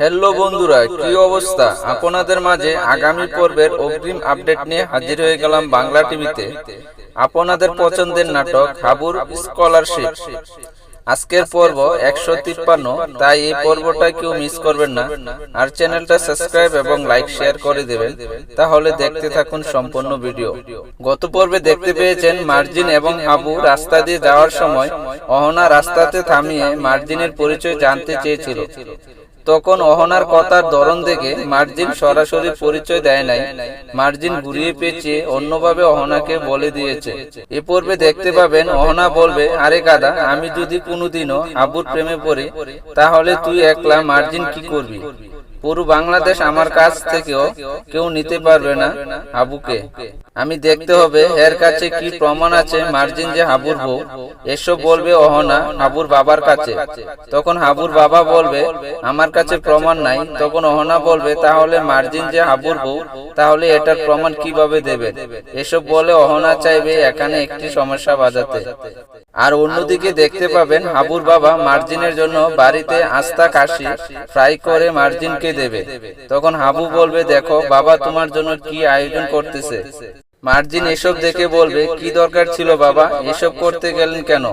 Hello বন্ধুরা, কি অবস্থা? আপনাদের মাঝে আগামী পর্বের অগ্রিম আপডেট নিয়ে হাজির হয়ে গেলাম বাংলা টিভিতে। আপনাদের পছন্দের নাটক হাবুর স্কলারশিপ। আজকের পর্ব একশো তিপ্পান্ন, তাই এই পর্বটা কেউ মিস করবেন না। আর চ্যানেলটা সাবস্ক্রাইব এবং লাইক শেয়ার করে দেবেন, তাহলে দেখতে থাকুন সম্পূর্ণ ভিডিও। গত পর্বে দেখতে পেয়েছেন মার্জিন এবং হাবু রাস্তা দিয়ে যাওয়ার সময় অহনা রাস্তাতে থামিয়ে মার্জিনের পরিচয় জানতে চেয়েছিল। তখন অহনার কথার ধরন দেখে মার্জিন সরাসরি পরিচয় দেয় নাই। মার্জিন ঘুরিয়ে পেয়েছে অন্যভাবে অহনাকে বলে দিয়েছে। এ পর্বে দেখতে পাবেন অহনা বলবে আরে কাদা আমি যদি কোনোদিনও আবুর প্রেমে পড়ি তাহলে তুই একলা মার্জিন কি করবি? পুরো বাংলাদেশ আমার কাছ থেকেও কেউ নিতে পারবে না হাবুকে। আমি দেখতে হবে এর কাছে কি প্রমাণ আছে মার্জিন যে হাবুর বউ। এসব বলবে অহনা হাবুর বাবার কাছে। তখন হাবুর বাবা বলবে আমার কাছে প্রমাণ নাই। তখন অহনা বলবে তাহলে মার্জিন যে হাবুর বউ তাহলে এটার প্রমাণ কীভাবে দেবে? এসব বলে অহনা চাইবে এখানে একটি সমস্যা বাজাতে। আর অন্যদিকে দেখতে পাবেন হাবুর বাবা মার্জিনের জন্য বাড়িতে আস্তা কাশি ফ্রাই করে মার্জিনকে দেবে। তখন হাবু বলবে, দেখো, বাবা তোমার জন্য কি আয়োজন করতেছে? মার্জিন এসব দেখে বলবে, কি দরকার ছিল বাবা? এসব করতে গেলেন কেন?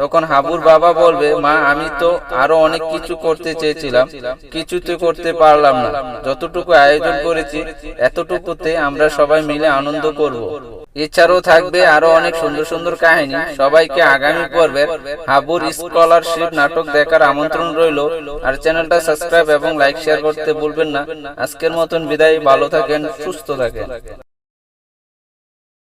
তখন হাবুর বাবা বলবে, মা, আমি তো আরও অনেক কিছু করতে চেয়েছিলাম, কিছুতে করতে পারলাম না। যতটুকু আয়োজন করেছি, এতটুকুতে আমরা সবাই মিলে আনন্দ করব। এছাড়াও থাকবে আরও অনেক সুন্দর সুন্দর কাহিনী। সবাইকে আগামী পর্বের হাবুর স্কলারশিপ নাটক দেখার আমন্ত্রণ রইল। আর চ্যানেলটা সাবস্ক্রাইব এবং লাইক শেয়ার করতে ভুলবেন না। আজকের মতন বিদায়। ভালো থাকেন। সুস্থ থাকেন।